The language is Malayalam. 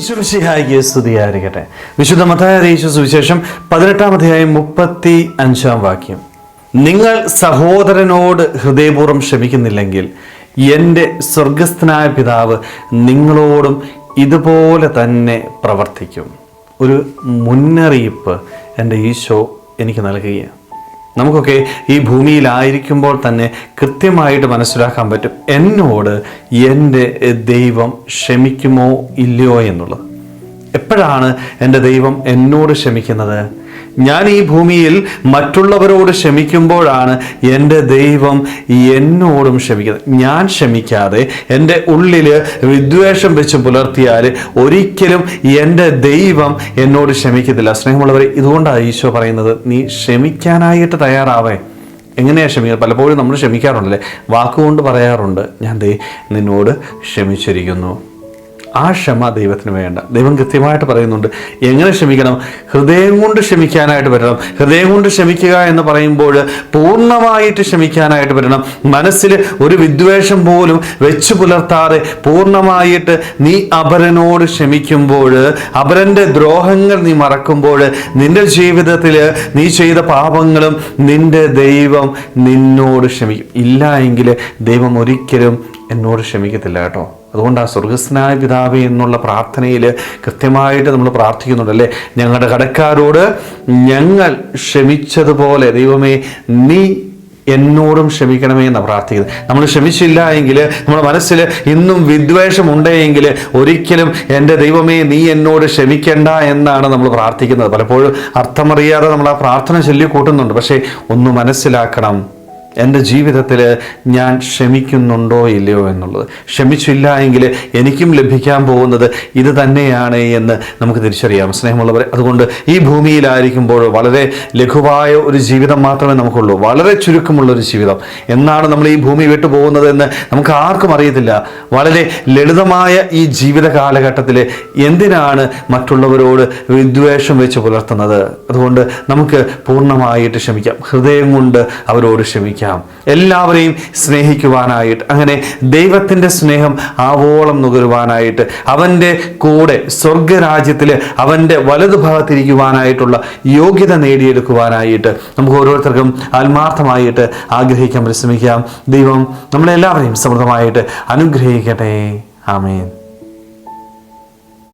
ഈശ്വരശിഹായിക്ക് സ്തുതിയായിരിക്കട്ടെ. വിശുദ്ധ മതായ അറിയിച്ച സുവിശേഷം പതിനെട്ടാം അധ്യായം മുപ്പത്തി അഞ്ചാം വാക്യം. നിങ്ങൾ സഹോദരനോട് ഹൃദയപൂർവം ക്ഷമിക്കുന്നില്ലെങ്കിൽ എന്റെ സ്വർഗസ്ഥനായ പിതാവ് നിങ്ങളോടും ഇതുപോലെ തന്നെ പ്രവർത്തിക്കും. ഒരു മുന്നറിയിപ്പ് എന്റെ ഈശോ എനിക്ക് നൽകുകയാണ്. നമുക്കൊക്കെ ഈ ഭൂമിയിലായിരിക്കുമ്പോൾ തന്നെ കൃത്യമായിട്ട് മനസ്സിലാക്കാൻ പറ്റും എന്നോട് എന്റെ ദൈവം ക്ഷമിക്കുമോ ഇല്ലയോ എന്നുള്ളത്. എപ്പോഴാണ് എന്റെ ദൈവം എന്നോട് ക്ഷമിക്കുന്നത്? ഞാൻ ഈ ഭൂമിയിൽ മറ്റുള്ളവരോട് ക്ഷമിക്കുമ്പോഴാണ് എന്റെ ദൈവം എന്നോടും ക്ഷമിക്കുന്നത്. ഞാൻ ക്ഷമിക്കാതെ എന്റെ ഉള്ളിൽ വിദ്വേഷം വെച്ച് പുലർത്തിയാൽ ഒരിക്കലും എന്റെ ദൈവം എന്നോട് ക്ഷമിക്കത്തില്ല. സ്നേഹമുള്ളവരെ ഇതുകൊണ്ടാണ് ഈശോ പറയുന്നത് നീ ക്ഷമിക്കാനായിട്ട് തയ്യാറാവേ. എങ്ങനെയാണ് ക്ഷമിക്കുക? പലപ്പോഴും നമ്മൾ ക്ഷമിക്കാറുണ്ടല്ലേ? വാക്കുകൊണ്ട് പറയാറുണ്ട് ഞാൻ ദേ നിന്നോട് ക്ഷമിച്ചിരിക്കുന്നു. ആ ക്ഷമ ദൈവത്തിന് വേണ്ട. ദൈവം കൃത്യമായിട്ട് പറയുന്നുണ്ട് എങ്ങനെ ക്ഷമിക്കണം? ഹൃദയം കൊണ്ട് ക്ഷമിക്കാനായിട്ട് പറ്റണം ഹൃദയം കൊണ്ട് ക്ഷമിക്കുക എന്ന് പറയുമ്പോൾ പൂർണമായിട്ട് ക്ഷമിക്കാനായിട്ട് പറ്റണം മനസ്സിൽ ഒരു വിദ്വേഷം പോലും വെച്ച് പുലർത്താതെ പൂർണമായിട്ട് നീ അപരനോട് ക്ഷമിക്കുമ്പോൾ അപരന്റെ ദ്രോഹങ്ങൾ നീ മറക്കുമ്പോൾ നിന്റെ ജീവിതത്തിൽ നീ ചെയ്ത പാപങ്ങളും നിന്റെ ദൈവം നിന്നോട് ക്ഷമിക്കും. ഇല്ല എങ്കിൽ ദൈവം ഒരിക്കലും എന്നോട് ക്ഷമിക്കത്തില്ല കേട്ടോ. അതുകൊണ്ട് ആ സ്വർഗസ്നായ പിതാവ് എന്നുള്ള പ്രാർത്ഥനയിൽ കൃത്യമായിട്ട് നമ്മൾ പ്രാർത്ഥിക്കുന്നുണ്ട് അല്ലേ ഞങ്ങളുടെ കടക്കാരോട് ഞങ്ങൾ ക്ഷമിച്ചതുപോലെ ദൈവമേ നീ എന്നോടും ക്ഷമിക്കണമേ എന്നാണ് പ്രാർത്ഥിക്കുന്നത്. നമ്മൾ ക്ഷമിച്ചില്ല എങ്കിൽ നമ്മുടെ മനസ്സിൽ ഇന്നും വിദ്വേഷം ഉണ്ടെങ്കിൽ ഒരിക്കലും എന്റെ ദൈവമേ നീ എന്നോട് ക്ഷമിക്കണ്ട എന്നാണ് നമ്മൾ പ്രാർത്ഥിക്കുന്നത്. പലപ്പോഴും അർത്ഥമറിയാതെ നമ്മൾ ആ പ്രാർത്ഥന ചൊല്ലി കൂട്ടുന്നുണ്ട് പക്ഷേ ഒന്ന് മനസ്സിലാക്കണം. എന്റെ ജീവിതത്തിൽ ഞാൻ ക്ഷമിക്കുന്നുണ്ടോ ഇല്ലയോ എന്നുള്ളത്. ക്ഷമിച്ചില്ല എങ്കിൽ എനിക്കും ലഭിക്കാൻ പോകുന്നത് ഇത് തന്നെയാണ് എന്ന് നമുക്ക് തിരിച്ചറിയാം. സ്നേഹമുള്ളവരെ അതുകൊണ്ട് ഈ ഭൂമിയിലായിരിക്കുമ്പോൾ വളരെ ലഘുവായ ഒരു ജീവിതം മാത്രമേ നമുക്കുള്ളൂ. വളരെ ചുരുക്കമുള്ള ഒരു ജീവിതം. എന്നാണ് നമ്മൾ ഈ ഭൂമി വിട്ടു പോകുന്നതെന്ന് നമുക്ക് ആർക്കും അറിയത്തില്ല. വളരെ ലളിതമായ ഈ ജീവിത കാലഘട്ടത്തിൽ എന്തിനാണ് മറ്റുള്ളവരോട് വിദ്വേഷം വെച്ച് പുലർത്തുന്നത്? അതുകൊണ്ട് നമുക്ക് പൂർണമായിട്ട് ക്ഷമിക്കാം. ഹൃദയം കൊണ്ട് അവരോട് ക്ഷമിക്കാം. എല്ലാവരെയും സ്നേഹിക്കുവാനായിട്ട് അങ്ങനെ ദൈവത്തിന്റെ സ്നേഹം ആവോളം നുകരുവാനായിട്ട് അവന്റെ കൂടെ സ്വർഗരാജ്യത്തിൽ അവന്റെ വലതുഭാഗത്തിരിക്കുവാനായിട്ടുള്ള യോഗ്യത നേടിയെടുക്കുവാനായിട്ട് നമുക്ക് ഓരോരുത്തർക്കും ആത്മാർത്ഥമായിട്ട് ആഗ്രഹിക്കാൻ പരിശ്രമിക്കാം. ദൈവം നമ്മളെല്ലാവരെയും സമൃദ്ധമായിട്ട് അനുഗ്രഹിക്കട്ടെ. ആമേൻ.